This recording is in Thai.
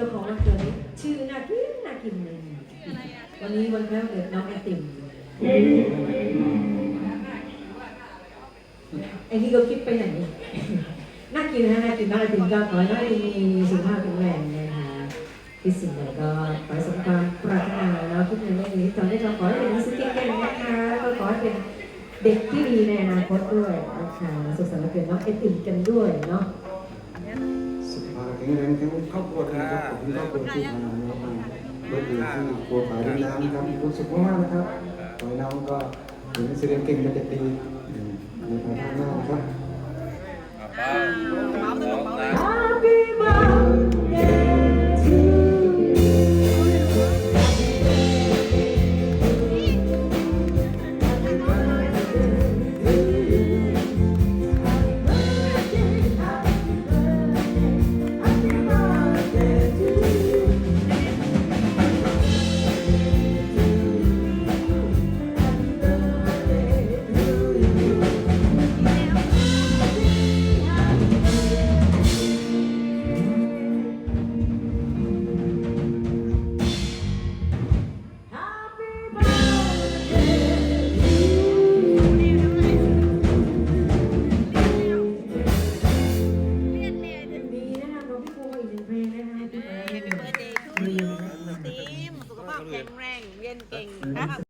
จ้าของวันเกินเลยวันนี้วันแรกเด็กน้องไอติมไอ้นี่ก็คิดไปไหนน่ากินนะน่ากินน่ากินก็ขอให้มีสุขภาพแข็งแรงนะคะคิดสิ่งใดก็ขอสมความปรารถนาเนาะคิดเงินได้ดีที่ทำได้ทำขอให้เป็นนักสเก็ตเก่งนะคะก็ขอให้เป็นเด็กที่ดีในอนาคตด้วยนะคะสุขสันต์เกิดน้องไอติมกันด้วยเนาะ ขภาพแข็งแรงทั้งครอบครัวนะครับผมครอบครัวที่มานะครับมาเลิกดีที่ครัวฝ่ายน้ำนะครับรู้สึกมากๆนะครับฝ่ายน้ำก็ถึงนักแสดงเก่งเป็นเด็กดีในภายภาคหน้านะครับ ดีมสุขภาพแข็งแรงเย็นเก่งนะครั